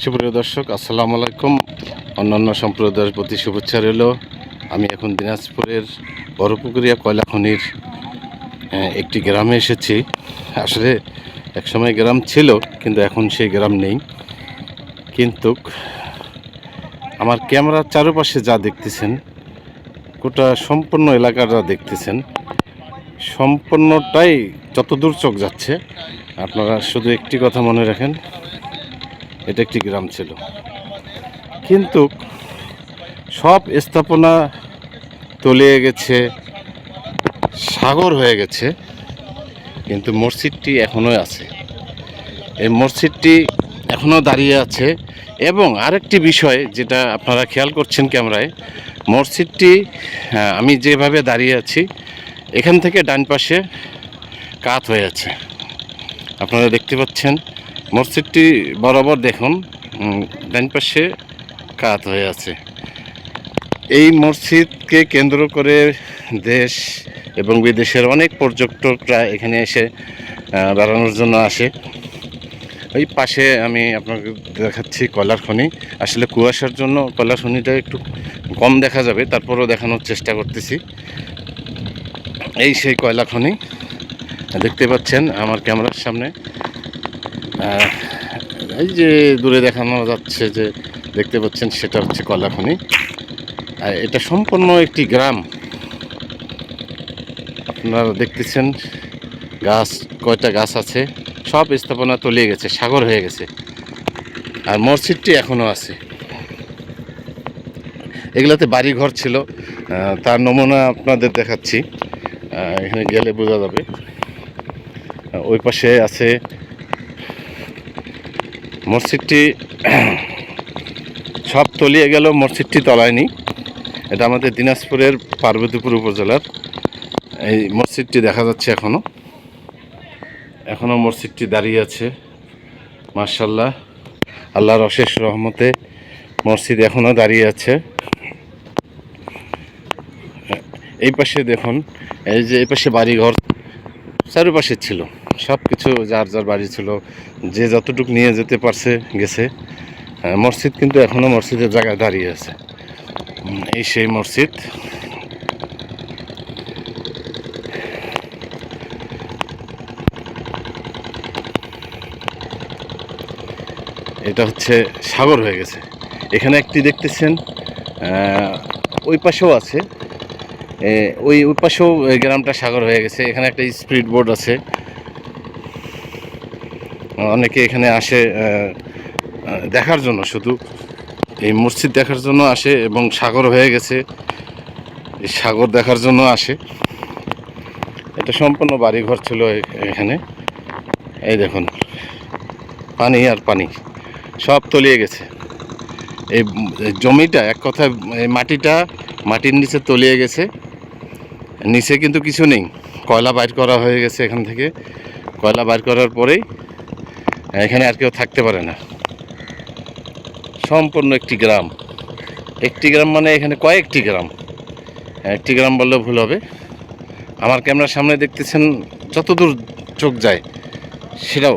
সুপ্রিয় দর্শক, আসসালামু আলাইকুম। অন্যান্য সম্প্রদায়ের প্রতি শুভেচ্ছা রইল। আমি এখন দিনাজপুরের বড়পুকুরিয়া কয়লা খনির একটি গ্রামে এসেছি। আসলে একসময় গ্রাম ছিল, কিন্তু এখন সেই গ্রাম নেই। কিন্তু আমার ক্যামেরার চারপাশে যা দেখতেছেন, গোটা সম্পূর্ণ এলাকার যা দেখতেছেন। সম্পূর্ণটাই যতদূর চোখ যাচ্ছে, আপনারা শুধু একটি কথা মনে রাখেন এটা একটি গ্রাম ছিল। কিন্তু সব স্থাপনা তলিয়ে গেছে, সাগর হয়ে গেছে, কিন্তু মসজিদটি এখনও আছে। এই মসজিদটি এখনও দাঁড়িয়ে আছে এবং আরেকটি বিষয় যেটা আপনারা খেয়াল করছেন ক্যামেরায়, মসজিদটি আমি যেভাবে দাঁড়িয়ে আছি, এখান থেকে ডান পাশে কাত হয়ে আছে। আপনারা দেখতে পাচ্ছেন মসজিদটি বরাবর দেখুন ডান পাশে কাত হয়ে আছে। এই মসজিদকে কেন্দ্র করে দেশ এবং বিদেশের অনেক পর্যটকরা এখানে এসে বেড়ানোর জন্য আসে। ওই পাশে আমি আপনাকে দেখাচ্ছি কয়লার খনি। আসলে কুয়াশার জন্য কয়লার খনিটা একটু কম দেখা যাবে, তারপরেও দেখানোর চেষ্টা করতেছি। এই সেই কয়লা খনি, দেখতে পাচ্ছেন আমার ক্যামেরার সামনে। এই যে দূরে দেখানো যাচ্ছে যে দেখতে পাচ্ছেন, সেটা হচ্ছে কয়লাখনি আর এটা সম্পূর্ণ একটি গ্রাম। আপনারা দেখতেছেন, গাছ, কয়টা গাছ আছে, সব স্থাপনা তলিয়ে গেছে, সাগর হয়ে গেছে। আর মসজিদটি এখনও আছে। এগুলোতে বাড়ি ঘর ছিল তার নমুনা আপনাদের দেখাচ্ছি। এখানে গেলে বোঝা যাবে। ওই পাশে আছে মসজিদটি সব তলিয়ে গেল, মসজিদটি তলায়নি। এটা আমাদের দিনাজপুরের পার্বতীপুর উপজেলার। এই মসজিদটি দেখা যাচ্ছে এখনও। এখনও মসজিদটি দাঁড়িয়ে আছে। মার্শাল্লাহ আল্লাহর অশেষ রহমতে মসজিদ এখনও দাঁড়িয়ে আছে। এই পাশে দেখুন, এই যে এই পাশে বাড়িঘর, চারপাশে ছিল। সব কিছু যার যার বাড়ি ছিল, যে যতটুকু নিয়ে যেতে পারছে গেছে। মসজিদ কিন্তু এখনও মসজিদের জায়গায় দাঁড়িয়ে আছে। এই সেই মসজিদ। এটা হচ্ছে সাগর হয়ে গেছে। এখানে একটি দেখতেছেন ওই পাশেও আছে। ওই ওই পাশেও গ্রামটা সাগর হয়ে গেছে। এখানে একটা স্পিড বোর্ড আছে। অনেকে এখানে আসে দেখার জন্য শুধু। এই মসজিদ দেখার জন্য আসে এবং সাগর হয়ে গেছে। এই সাগর দেখার জন্য আসে। এটা সম্পূর্ণ বাড়িঘর ছিল এখানে। এই দেখুন, পানি আর পানি, সব তলিয়ে গেছে। এই জমিটা, এক কথায় এই মাটিটা মাটির নিচে তলিয়ে গেছে। নিচে কিন্তু কিছু নেই। কয়লা বাইর করা হয়ে গেছে এখান থেকে। কয়লা বাইর করার পরেই এখানে আর কেউ থাকতে পারে না। সম্পূর্ণ একটি গ্রাম। একটি গ্রাম মানে এখানে কয়েকটি গ্রাম। একটি গ্রাম বললে ভুল হবে। আমার ক্যামেরার সামনে দেখতেছেন যতদূর চোখ যায়, সেটাও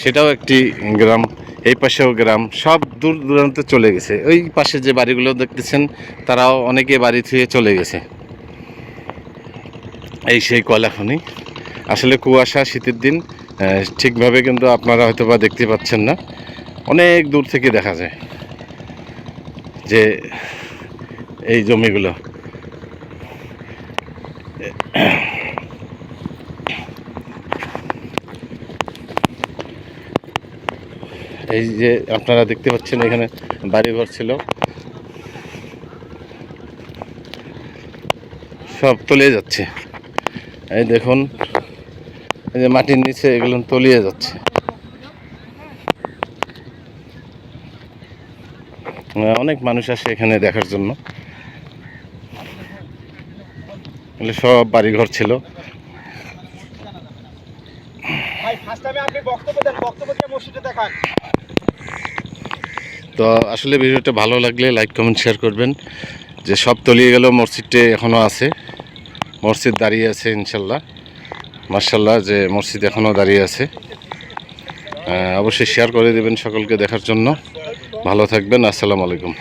সেটাও একটি গ্রাম। এই পাশেও গ্রাম। সব দূর দূরান্তে চলে গেছে। ওই পাশে যে বাড়িগুলো দেখতেছেন, তারাও অনেকে বাড়ি থুয়ে চলে গেছে। এই সেই কয়লা খনি। আসলে কুয়াশা, শীতের দিন ঠিকভাবে কিন্তু আপনারা হয়তো বা দেখতে পাচ্ছেন না। অনেক দূর থেকে দেখা যায় যে এই জমিগুলো। এই যে আপনারা দেখতে পাচ্ছেন এখানে বাড়িঘর ছিল। সব তলিয়ে যাচ্ছে। এই দেখুন এই যে মাটির নিচে এগুলো তলিয়ে যাচ্ছে। অনেক মানুষ আসে এখানে দেখার জন্য। এগুলো সব বাড়িঘর ছিল। তো আসলে ভিডিওটা ভালো লাগলে লাইক কমেন্ট শেয়ার করবেন। যে সব তলিয়ে গেল মসজিদটি এখনও আছে। মসজিদ দাঁড়িয়ে আছে ইনশাল্লাহ। মার্শাল্লাহ যে মসজিদ এখনও দাঁড়িয়ে আছে। অবশ্যই শেয়ার করে দেবেন সকলকে দেখার জন্য। ভালো থাকবেন, আসসালামু আলাইকুম।